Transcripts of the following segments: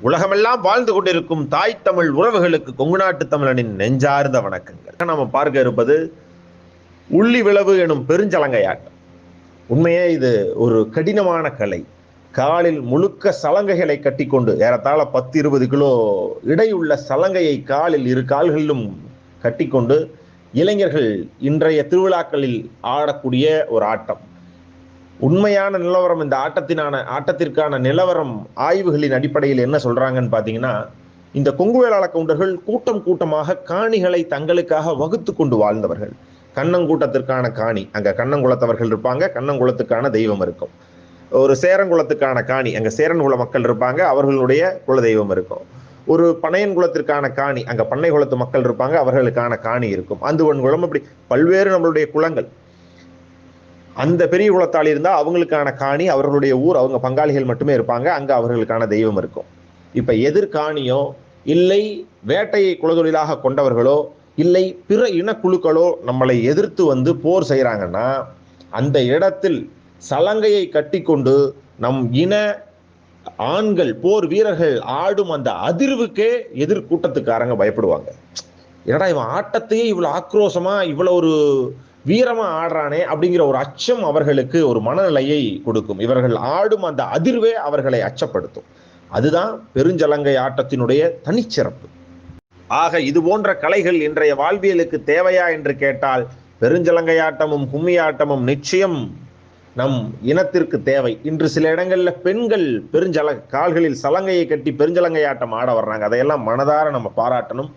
உலகமெல்லாம் வாழ்ந்து கொண்டிருக்கும் தாய் தமிழ் உறவுகளுக்கு கொங்கு நாட்டு தமிழனின் நெஞ்சார்ந்த வணக்கங்கள். நம்ம பார்க்க இருப்பது உள்ளி விளவு எனும் பெருஞ்சலங்கையாட்டம். உண்மையே இது ஒரு கடினமான கலை. காலில் முழுக்க சலங்கைகளை கட்டிக்கொண்டு ஏறத்தாழ பத்து இருபது கிலோ இடையுள்ள சலங்கையை காலில் இரு கால்களிலும் கட்டிக்கொண்டு இளைஞர்கள் இன்றைய திருவிழாக்களில் ஆடக்கூடிய ஒரு ஆட்டம். உண்மையான நிலவரம் இந்த ஆட்டத்தினான ஆட்டத்திற்கான நிலவரம் ஆய்வுகளின் அடிப்படையில் என்ன சொல்றாங்கன்னு பார்த்தீங்கன்னா இந்த கொங்கு வேளாள கவுண்டர்கள் கூட்டம் கூட்டமாக காணிகளை தங்களுக்காக வகுத்து கொண்டு வாழ்ந்தவர்கள். கண்ணங்கூட்டத்திற்கான காணி அங்க கண்ணங்குளத்தவர்கள் இருப்பாங்க கண்ணங்குளத்துக்கான தெய்வம் இருக்கும். ஒரு சேரங்குளத்துக்கான காணி அங்க சேரன்குல மக்கள் இருப்பாங்க அவர்களுடைய குல தெய்வம் இருக்கும். ஒரு பனையன்குளத்திற்கான காணி அங்க பண்ணை குலத்து மக்கள் இருப்பாங்க அவர்களுக்கான காணி இருக்கும். அந்துவன் குளம் அப்படி பல்வேறு நம்மளுடைய குளங்கள். அந்த பெரிய குலத்தால் இருந்தால் அவங்களுக்கான காணி அவர்களுடைய ஊர் அவங்க பங்காளிகள் மட்டுமே இருப்பாங்க. அங்கே அவர்களுக்கான தெய்வம் இருக்கும். இப்போ எதிர்காணியோ இல்லை வேட்டையை குலதொழிலாக கொண்டவர்களோ இல்லை பிற இனக்குழுக்களோ நம்மளை எதிர்த்து வந்து போர் செய்கிறாங்கன்னா அந்த இடத்தில் சலங்கையை கட்டிக்கொண்டு நம் இன ஆண்கள் போர் வீரர்கள் ஆடும் அந்த அதிர்வுக்கே எதிர்கூட்டத்துக்காரங்க பயப்படுவாங்க. என்னடா இவன் ஆட்டத்தையே இவ்வளோ ஆக்ரோஷமாக இவ்வளோ ஒரு வீரமா ஆடுறானே அப்படிங்கிற ஒரு அச்சம் அவர்களுக்கு ஒரு மனநிலையை கொடுக்கும். இவர்கள் ஆடும் அந்த அதிர்வே அவர்களை அச்சப்படுத்தும். அதுதான் பெருஞ்சலங்கை ஆட்டத்தினுடைய தனிச்சிறப்பு. ஆக இது போன்ற கலைகள் இன்றைய வாழ்வியலுக்கு தேவையா என்று கேட்டால் பெருஞ்சலங்கை ஆட்டமும் கும்மி ஆட்டமும் நிச்சயம் நம் இனத்திற்கு தேவை. இன்று சில இடங்களில் பெண்கள் பெருஞ்சல கால்களில் சலங்கையை கட்டி பெருஞ்சலங்கை ஆட்டம் ஆட வர்றாங்க. அதையெல்லாம் மனதார நம்ம பாராட்டணும்.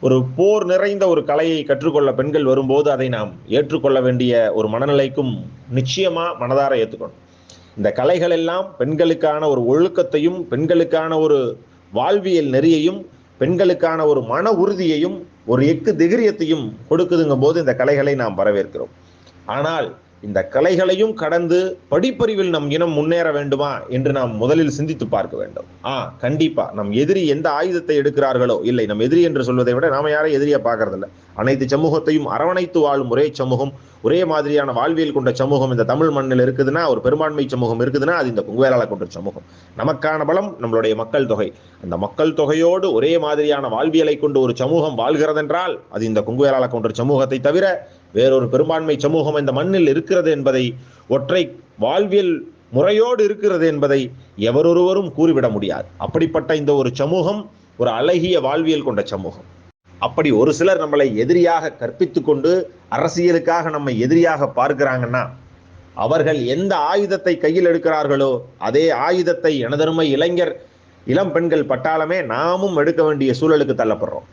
ஒரு போர் நிறைந்த ஒரு கலையை கற்றுக்கொள்ள பெண்கள் வரும்போது அதை நாம் ஏற்றுக்கொள்ள வேண்டிய ஒரு மனநிலைக்கும் நிச்சயமா மனதார ஏற்றுக்கணும் இந்த கலைகள் எல்லாம் பெண்களுக்கான ஒரு ஒழுக்கத்தையும் பெண்களுக்கான ஒரு வாழ்வியல் நெறியையும் பெண்களுக்கான ஒரு மன உறுதியையும் ஒரு எக்கு திகிரியத்தையும் கொடுக்குதுங்கும் போது இந்த கலைகளை நாம் வரவேற்கிறோம். ஆனால் இந்த கலைகளையும் கடந்து படிப்பறிவில் நம் இனம் முன்னேற வேண்டுமா என்று நாம் முதலில் சிந்தித்து பார்க்க வேண்டும். ஆ கண்டிப்பா. நம் எதிரி எந்த ஆயுதத்தை எடுக்கிறார்களோ? இல்லை நம் எதிரி என்று சொல்வதை விட நாம யாரை எதிரியா பார்க்கறதில்ல. அனைத்து சமூகத்தையும் அரவணைத்து வாழும் ஒரே சமூகம் ஒரே மாதிரியான வாழ்வியல் கொண்ட சமூகம் இந்த தமிழ் மண்ணில் இருக்குதுன்னா ஒரு பெரும்பான்மை சமூகம் இருக்குதுன்னா அது இந்த குங்குவேலாள கொண்ட சமூகம். நமக்கான பலம் நம்மளுடைய மக்கள் தொகை. இந்த மக்கள் தொகையோடு ஒரே மாதிரியான வாழ்வியலை கொண்டு ஒரு சமூகம் வாழ்கிறதென்றால் அது இந்த குங்குவேலாள கொண்ட சமூகத்தை தவிர வேறொரு பெரும்பான்மை சமூகம் இந்த மண்ணில் இருக்கிறது என்பதை ஒற்றை வாழ்வியல் முறையோடு இருக்கிறது என்பதை எவரொருவரும் கூறிவிட முடியாது. அப்படிப்பட்ட இந்த ஒரு சமூகம் ஒரு அழகிய வாழ்வியல் கொண்ட சமூகம். அப்படி ஒரு சிலர் நம்மளை எதிரியாக கற்பித்து கொண்டு அரசியலுக்காக நம்மை எதிரியாக பார்க்கிறாங்கன்னா அவர்கள் எந்த ஆயுதத்தை கையில் எடுக்கிறார்களோ அதே ஆயுதத்தை எனதருமை இளைஞர் இளம் பெண்கள் பட்டாளமே நாமும் எடுக்க வேண்டிய சூழலுக்கு தள்ளப்படுறோம்.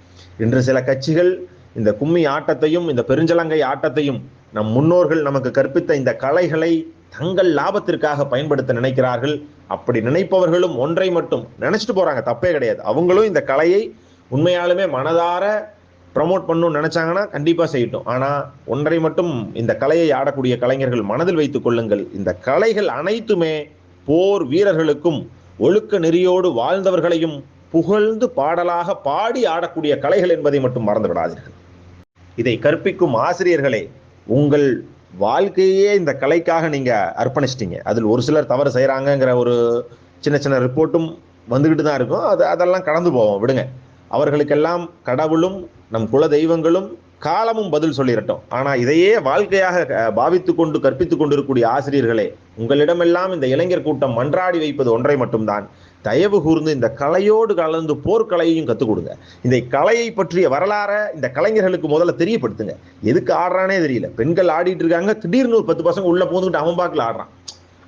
இன்று சில கட்சிகள் இந்த கும்மி ஆட்டத்தையும் இந்த பெருஞ்சலங்கை ஆட்டத்தையும் நம் முன்னோர்கள் நமக்கு கற்பித்த இந்த கலைகளை தங்கள் லாபத்திற்காக பயன்படுத்த நினைக்கிறார்கள். அப்படி நினைப்பவர்களும் ஒன்றை மட்டும் நினைச்சிட்டு போறாங்க. தப்பே கிடையாது. அவங்களும் இந்த கலையை உண்மையாலுமே மனதார ப்ரமோட் பண்ணணும்னு நினைச்சாங்கன்னா கண்டிப்பாக செய்யட்டும். ஆனால் ஒன்றை மட்டும் இந்த கலையை ஆடக்கூடிய கலைஞர்கள் மனதில் வைத்துக் கொள்ளுங்கள். இந்த கலைகள் அனைத்துமே போர் வீரர்களுக்கும் ஒழுக்க நெறியோடு வாழ்ந்தவர்களையும் புகழ்ந்து பாடலாக பாடி ஆடக்கூடிய கலைகள் என்பதை மட்டும் மறந்து விடாதீர்கள். இதை கற்பிக்கும் ஆசிரியர்களே உங்கள் வாழ்க்கையே இந்த கலைக்காக நீங்க அர்ப்பணிச்சிட்டீங்க. அதில் ஒரு சிலர் தவறு செய்கிறாங்கங்கிற ஒரு சின்ன சின்ன ரிப்போர்ட்டும் வந்துக்கிட்டு தான் இருக்கும். அது அதெல்லாம் கடந்து போவோம். விடுங்க. அவர்களுக்கெல்லாம் கடவுளும் நம் குல தெய்வங்களும் காலமும் பதில் சொல்லிடட்டும் ஆனால் இதையே வாழ்க்கையாக பாவித்து கொண்டு கற்பித்துக் கொண்டிருக்கக்கூடிய ஆசிரியர்களே உங்களிடமெல்லாம் இந்த இளைஞர் கூட்டம் மன்றாடி வைப்பது ஒன்றை மட்டும்தான். தயவு கூர்ந்து இந்த கலையோடு கலந்து போர்க்கலையையும் கற்றுக் கொடுங்க. இந்த கலையை பற்றிய வரலாறை இந்த கலைஞர்களுக்கு முதல்ல தெரியப்படுத்துங்க. எதுக்கு ஆடுறானே தெரியல. பெண்கள் ஆடிட்டு இருக்காங்க திடீர்னு ஒரு பத்து பசங்க உள்ள போந்துக்கிட்டு அவன் பாக்கில் ஆடுறான்.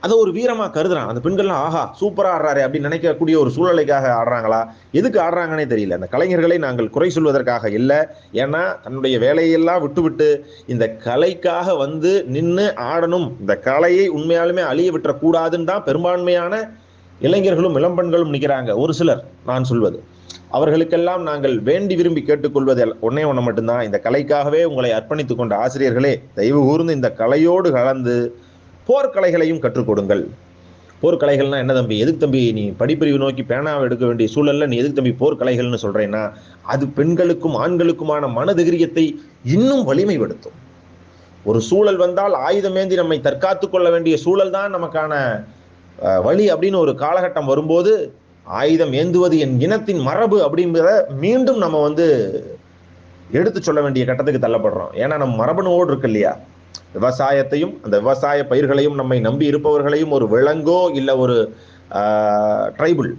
அதை ஒரு வீரமாக கருதுறான். அந்த பெண்கள்லாம் ஆஹா சூப்பராக ஆடுறாரு அப்படின்னு நினைக்கக்கூடிய ஒரு சூழ்நிலைக்காக ஆடுறாங்களா? எதுக்கு ஆடுறாங்கன்னே தெரியல. அந்த கலைஞர்களை நாங்கள் குறை சொல்வதற்காக இல்லை. ஏன்னா தன்னுடைய வேலையெல்லாம் விட்டுவிட்டு இந்த கலைக்காக வந்து நின்று ஆடணும். இந்த கலையை உண்மையாலுமே அழிய விட்டுறக்கூடாதுன்னு தான் பெரும்பான்மையான இளைஞர்களும் இளம்பெண்களும் நிற்கிறாங்க ஒரு சிலர் நான் சொல்வது. அவர்களுக்கெல்லாம் நாங்கள் வேண்டி விரும்பி கேட்டுக்கொள்வது ஒன்னே ஒன்று மட்டும்தான். இந்த கலைக்காகவே உங்களை அர்ப்பணித்துக் கொண்ட ஆசிரியர்களே தயவு கூர்ந்து இந்த கலையோடு கலந்து போர்க்கலைகளையும் கற்றுக் கொடுங்கள். போர்க்கலைகள்னா என்ன தம்பி? எதுக்கு தம்பி நீ படிப்பிரிவு நோக்கி பேனாவை எடுக்க வேண்டிய சூழல்ல நீ எதுக்கு தம்பி போர்க்கலைகள்னு சொல்றேன்னா அது பெண்களுக்கும் ஆண்களுக்குமான மனதிகரியத்தை இன்னும் வலிமைப்படுத்தும். ஒரு சூழல் வந்தால் ஆயுதமேந்தி நம்மை தற்காத்து கொள்ள வேண்டிய சூழல் தான் நமக்கான வழி அப்படின்னு ஒரு காலகட்டம் வரும்போது ஆயுதம் ஏந்துவது என் இனத்தின் மரபு அப்படிங்கிறத மீண்டும் நம்ம வந்து எடுத்து சொல்ல வேண்டிய கட்டத்துக்கு தள்ளப்படுறோம். ஏன்னா நம்ம மரபணுவோடு இருக்கு இல்லையா விவசாயத்தையும் அந்த விவசாய பயிர்களையும் நம்மை நம்பி இருப்பவர்களையும் ஒரு விலங்கோ இல்லை ஒரு ட்ரைபிள்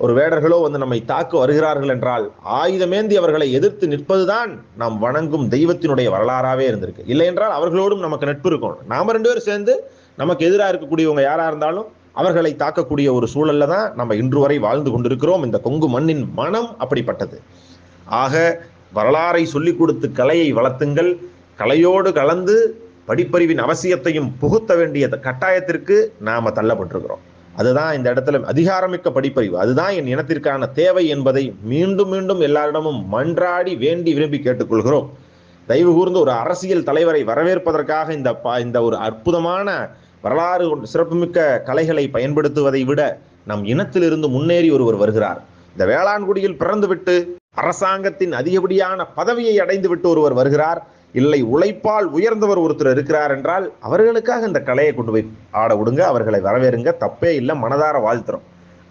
ஒரு வேடர்களோ வந்து நம்மை தாக்க வருகிறார்கள் என்றால் ஆயுதமேந்தி அவர்களை எதிர்த்து நிற்பதுதான் நாம் வணங்கும் தெய்வத்தினுடைய வரலாறாகவே இருந்திருக்கு. இல்லை என்றால் அவர்களோடும் நமக்கு நட்பு இருக்கணும். நாம ரெண்டு பேரும் சேர்ந்து நமக்கு எதிராக இருக்கக்கூடியவங்க யாராக இருந்தாலும் அவர்களை தாக்கக்கூடிய ஒரு சூழல்ல தான் நம்ம இன்று வரை வாழ்ந்து கொண்டிருக்கிறோம். இந்த கொங்கு மண்ணின் மனம் அப்படிப்பட்டது. ஆக வரலாறை சொல்லிக் கொடுத்து கலையை வளர்த்துங்கள். கலையோடு கலந்து படிப்பறிவின் அவசியத்தையும் புகுத்த வேண்டிய கட்டாயத்திற்கு நாம் தள்ளப்பட்டிருக்கிறோம். அதுதான் இந்த இடத்துல அதிகாரமிக்க படிப்பறிவு. அதுதான் என் இனத்திற்கான தேவை என்பதை மீண்டும் மீண்டும் எல்லாரிடமும் மன்றாடி வேண்டி விரும்பி கேட்டுக்கொள்கிறோம். தயவு கூர்ந்து ஒரு அரசியல் தலைவரை வரவேற்பதற்காக இந்த இந்த ஒரு அற்புதமான வரலாறு சிறப்புமிக்க கலைகளை பயன்படுத்துவதை விட நம் இனத்திலிருந்து முன்னேறி ஒருவர் வருகிறார். இந்த வேளாண்குடியில் பிறந்துவிட்டு அரசாங்கத்தின் அதிகப்படியான பதவியை அடைந்து விட்டு ஒருவர் வருகிறார். இல்லை உழைப்பால் உயர்ந்தவர் ஒருத்தர் இருக்கிறார் என்றால் அவர்களுக்காக இந்த கலையை கொண்டு போய் ஆட விடுங்க அவர்களை வரவேறுங்க தப்பே இல்லை மனதார வாழ்த்துறோம்.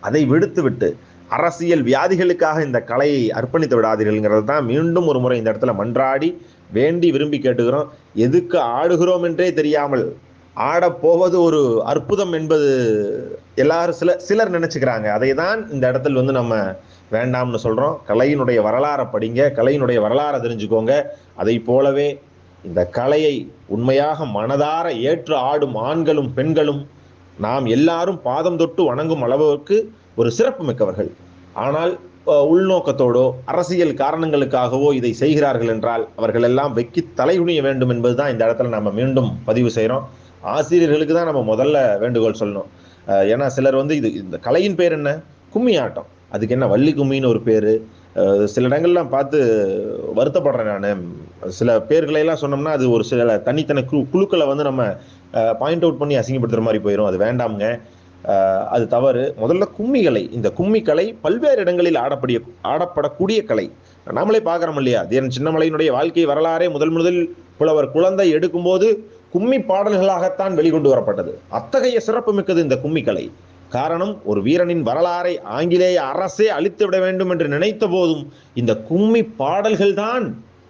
அதை விடுத்து விட்டு அரசியல் வியாதிகளுக்காக இந்த கலையை அர்ப்பணித்து விடாதீர்கள்ங்கிறது தான் மீண்டும் ஒரு முறை இந்த இடத்துல மன்றாடி வேண்டி விரும்பி கேட்டுக்கிறோம். எதுக்கு ஆடுகிறோம் என்றே தெரியாமல் ஆடப் போவது ஒரு அற்புதம் என்பது எல்லாரும் சில சிலர் நினைச்சுக்கிறாங்க. அதை தான் இந்த இடத்துல வந்து நம்ம வேண்டாம்னு சொல்கிறோம் கலையினுடைய வரலாறை படிங்க. கலையினுடைய வரலாறை தெரிஞ்சுக்கோங்க. அதை போலவே இந்த கலையை உண்மையாக மனதார ஏற்று ஆடும் ஆண்களும் பெண்களும் நாம் எல்லாரும் பாதம் தொட்டு வணங்கும் அளவுக்கு ஒரு சிறப்பு மிக்கவர்கள் ஆனால் உள்நோக்கத்தோடோ அரசியல் காரணங்களுக்காகவோ இதை செய்கிறார்கள் என்றால் அவர்கள் எல்லாம் வெக்கி தலைகுனிய வேண்டும் என்பதுதான் இந்த இடத்துல நம்ம மீண்டும் பதிவு செய்கிறோம் ஆசிரியர்களுக்கு தான் நம்ம முதல்ல வேண்டுகோள் சொல்லணும். ஏன்னா சிலர் வந்து இது இந்த கலையின் பேர் என்ன? கும்மி ஆட்டம் அதுக்கு என்ன வள்ளி கும்மின்னு ஒரு பேர். சில இடங்கள்லாம் பார்த்து வருத்தப்படுறேன் நான். சில பேர்களை எல்லாம் சொன்னோம்னா அது ஒரு சில தனித்தனி குழு குழுக்களை வந்து நம்ம பாயிண்ட் அவுட் பண்ணி அசிங்கப்படுத்துகிற மாதிரி போயிடும் அது வேண்டாமுங்க. அது தவறு. முதல்ல கும்மிகளை இந்த கும்மி கலை பல்வேறு இடங்களில் ஆடப்படிய ஆடப்படக்கூடிய கலை. நாமளே பார்க்குறோம் இல்லையா? தீரன் சின்னமலையினுடைய வாழ்க்கை வரலாறே முதல் முதல் புலவர் குழந்தை எடுக்கும்போது கும்மி பாடல்களாகத்தான் வெளிக்கொண்டு வரப்பட்டது. அத்தகைய சிறப்பு மிக்கது இந்த கும்மி கலை காரணம் ஒரு வீரனின் வரலாறை ஆங்கிலேய அரசே அழித்து விட வேண்டும் என்று நினைத்த போதும் இந்த கும்மி பாடல்கள்தான்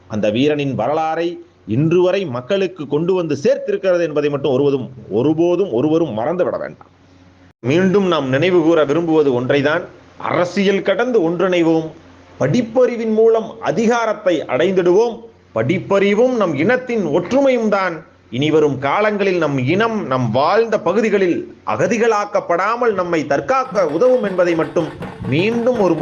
அந்த வீரனின் வரலாறை இன்று வரை மக்களுக்கு கொண்டு வந்து சேர்த்திருக்கிறது என்பதை மட்டும் ஒருவதும் ஒருபோதும் ஒருவரும் மறந்து விட வேண்டாம். மீண்டும் நாம் நினைவு கூற விரும்புவது ஒன்றைதான். அரசியல் கடந்து ஒன்றிணைவோம். படிப்பறிவின் மூலம் அதிகாரத்தை அடைந்திடுவோம். படிப்பறிவும் நம் இனத்தின் ஒற்றுமையும் தான். இனிவரும் காலங்களில் நம் இனம் நம் வாழ்ந்த பகுதிகளில் அகதிகளாக்கப்படாமல் நம்மை தற்காக்க உதவும் என்பதை மட்டும் மீண்டும் ஒரு